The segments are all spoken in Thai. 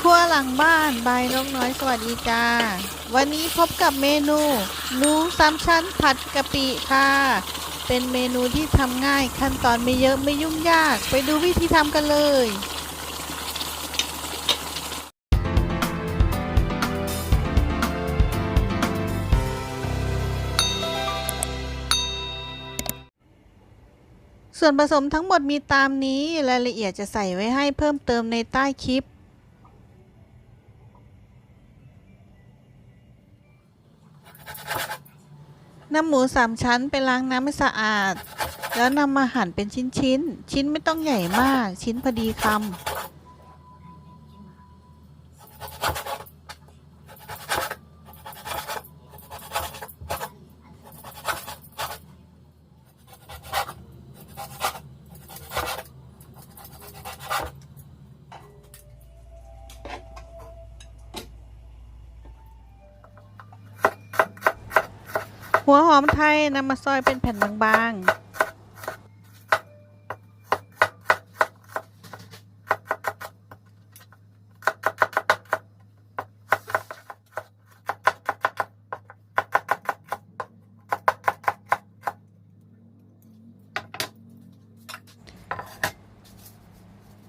ครัวหลังบ้านบายนกน้อยสวัสดีจ้า วันนี้พบกับเมนูหนูสามชั้นผัดกะปิค่ะ เป็นเมนูที่ทำง่ายขั้นตอนไม่เยอะไม่ยุ่งยาก ไปดูวิธีทำกันเลยส่วนผสมทั้งหมดมีตามนี้รายละเอียดจะใส่ไว้ให้เพิ่มเติมในใต้คลิป นำหมูสามชั้นไปล้างน้ำให้สะอาด แล้วนำมาหั่นเป็นชิ้นชิ้นๆชิ้นไม่ต้องใหญ่มาก ชิ้นพอดีคำ หัวหอมไทยนำมาซอยเป็นแผ่นบางๆ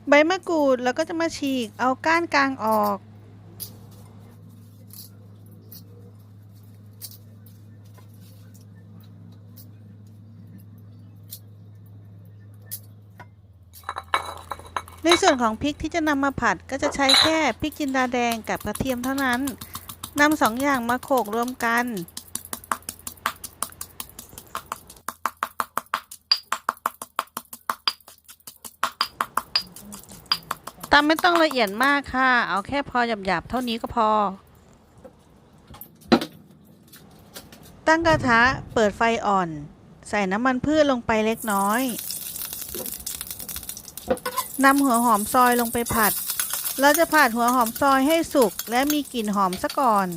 ใบมะกรูดแล้วก็จะมาฉีกเอาก้านกลางออก ในส่วนของพริกที่จะนำมาผัดก็จะใช้แค่พริกจินดาแดงกับกระเทียมเท่านั้นนำสองอย่างมาโขลกรวมกัน ตำไม่ต้องละเอียดมากค่ะ เอาแค่พอหยาบๆเท่านี้ก็พอ ตั้งกระทะเปิดไฟอ่อน ใส่น้ำมันพืชลงไปเล็กน้อย นำหัวหอมซอยลงไปผัด เราจะผัดหัวหอมซอยให้สุกและมีกลิ่นหอมซะก่อน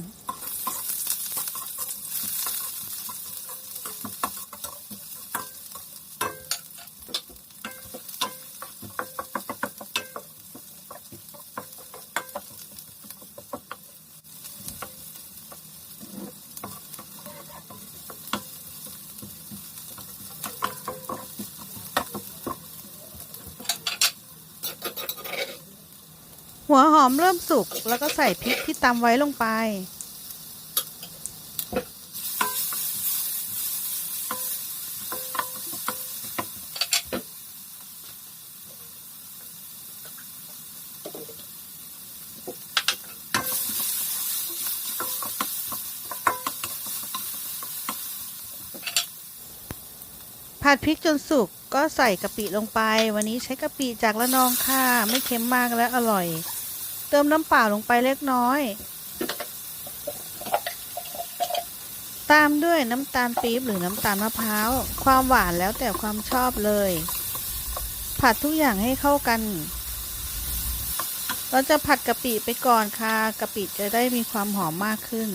หัวหอมเริ่มสุกแล้วก็ใส่พริกที่ตำไว้ลงไป ผัดพริกจนสุกก็ใส่กะปิลงไป วันนี้ใช้กะปิจากละนองค่ะ ไม่เค็มมากและอร่อย เติมน้ำเปล่าลงไปเล็กน้อย ตามด้วยน้ำตาลปี๊บหรือน้ำตาลมะพร้าว ความหวานแล้วแต่ความชอบเลย ผัดทุกอย่างให้เข้ากัน เราจะผัดกะปิไปก่อนค่ะ กะปิจะได้มีความหอมมากขึ้น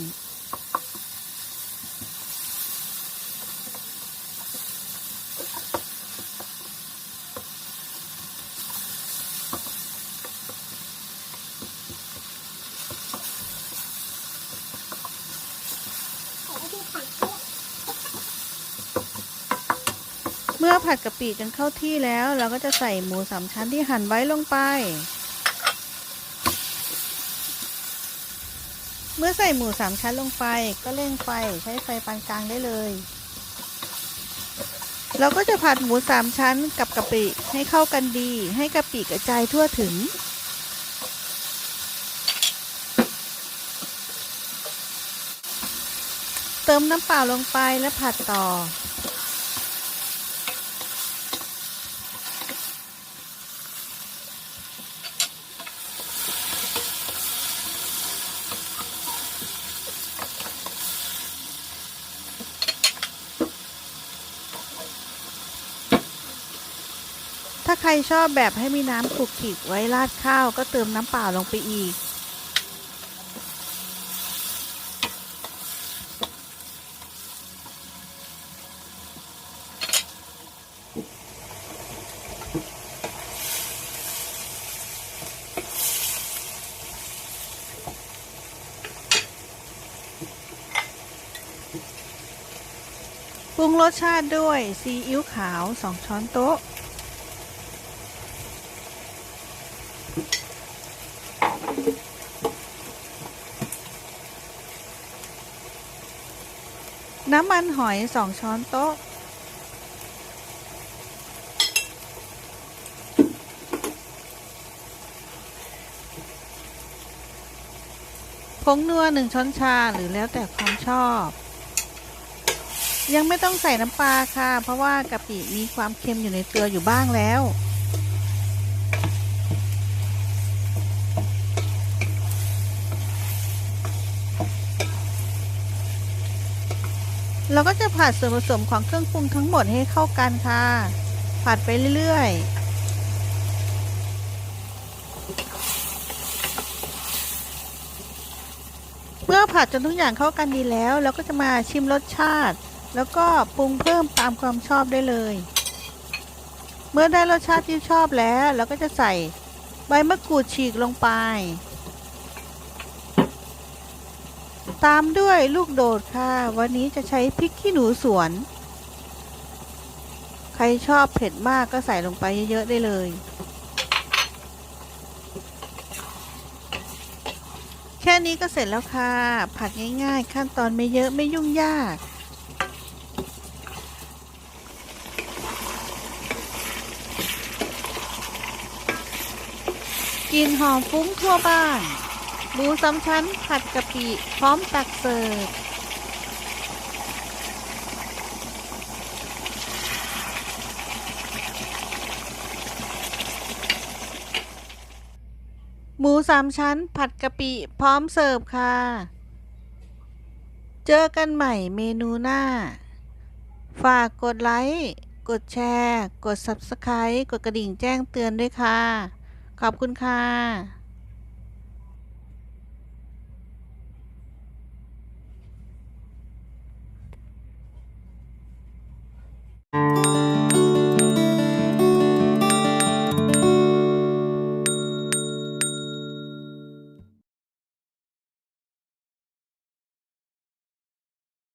ผัดกะปิจนเข้าที่แล้ว เราก็จะใส่หมูสามชั้นที่หั่นไว้ลงไป เมื่อใส่หมูสามชั้นลงไป ก็เร่งไฟใช้ไฟปานกลางได้เลย เราก็จะผัดหมูสามชั้นกับกะปิให้เข้ากันดี ให้กะปิกระจายทั่วถึงเติมน้ำเปล่าลงไปและผัดต่อ ใครชอบแบบให้มีน้ำขลุกขลิกไว้ราดข้าวก็เติมน้ำเปล่าลงไปอีก ปรุงรสชาติด้วยซีอิ๊วขาว 2 ช้อนโต๊ะ น้ำมันหอย2ช้อนโต๊ะ ผงนัว1ช้อนชาหรือแล้วแต่ความชอบ ยังไม่ต้องใส่น้ำปลาค่ะ เพราะว่ากะปิมีความเค็มอยู่ในตัวอยู่บ้างแล้ว เราก็จะผัดส่วนผสมของเครื่องปรุงทั้งหมดให้เข้ากันค่ะ ผัดไปเรื่อยๆเมื่อผัดจนทุกอย่างเข้ากันดีแล้ว เราก็จะมาชิมรสชาติ แล้วก็ปรุงเพิ่มตามความชอบได้เลย เมื่อได้รสชาติที่ชอบแล้ว เราก็จะใส่ใบมะกรูดฉีกลงไป ตามด้วยลูกโดดค่ะ วันนี้จะใช้พริกขี้หนูสวน ใครชอบเผ็ดมากก็ใส่ลงไปเยอะๆได้เลย แค่นี้ก็เสร็จแล้วค่ะ ผัดง่ายๆ ขั้นตอนไม่เยอะไม่ยุ่งยากกลิ่นหอมฟุ้งทั่วบ้าน มูสามชั้นผัดกะปิพร้อมตักเสิร์ฟหมูสามชั้นผัดกะปิพร้อมเสิร์ฟค่ะ เจอกันใหม่เมนูหน้า ฝากกดไลค์ กดแชร์ กด Subscribe กดกระดิ่งแจ้งเตือนด้วยค่ะ ขอบคุณค่ะ